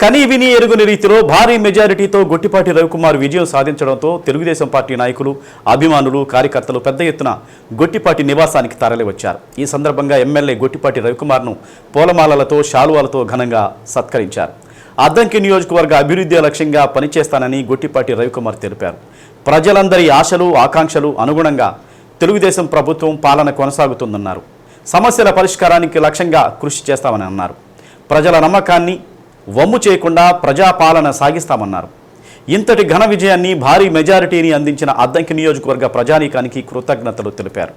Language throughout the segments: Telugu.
కనీ విని ఎరుగుని రీతిలో భారీ మెజారిటీతో గొట్టిపాటి రవికుమార్ విజయం సాధించడంతో తెలుగుదేశం పార్టీ నాయకులు అభిమానులు కార్యకర్తలు పెద్ద ఎత్తున గొట్టిపాటి నివాసానికి తరలివచ్చారు. ఈ సందర్భంగా ఎమ్మెల్యే గొట్టిపాటి రవికుమార్ను పూలమాలలతో శాలువాలతో ఘనంగా సత్కరించారు. అద్దంకి నియోజకవర్గ అభివృద్ధి లక్ష్యంగా పనిచేస్తానని గొట్టిపాటి రవికుమార్ తెలిపారు. ప్రజలందరి ఆశలు ఆకాంక్షలు అనుగుణంగా తెలుగుదేశం ప్రభుత్వం పాలన కొనసాగుతుందన్నారు. సమస్యల పరిష్కారానికి లక్ష్యంగా కృషి చేస్తామని అన్నారు. ప్రజల నమ్మకాన్ని వమ్ము చేయకుండా ప్రజాపాలన సాగిస్తామన్నారు. ఇంతటి ఘన విజయాన్ని భారీ మెజారిటీని అందించిన అద్దంకి నియోజకవర్గ ప్రజానీకానికి కృతజ్ఞతలు తెలిపారు.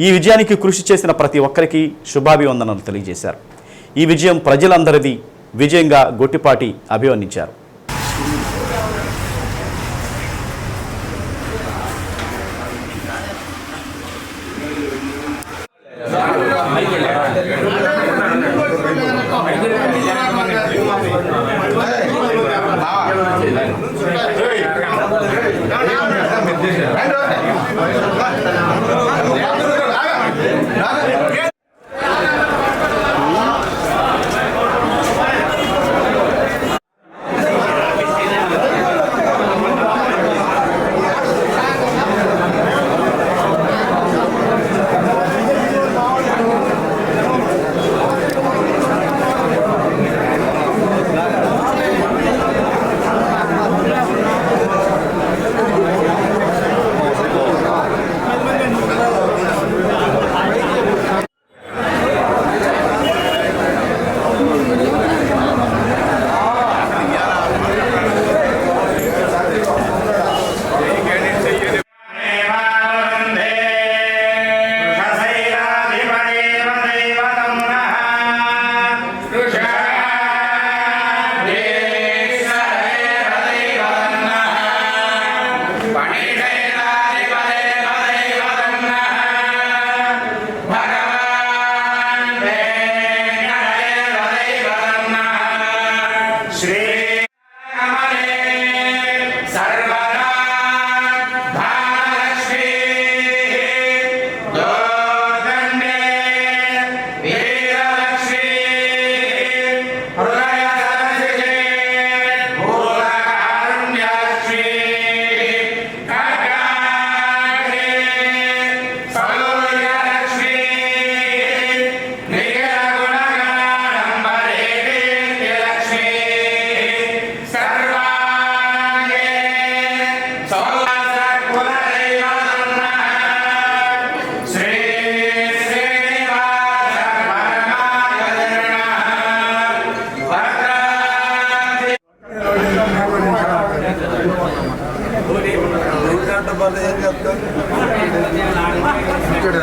ఈ విజయానికి కృషి చేసిన ప్రతి ఒక్కరికి శుభాభివందనలు తెలియజేశారు. ఈ విజయం ప్రజలందరిది విజయంగా గొట్టిపాటి అభివర్ణించారు. ఇక్కడ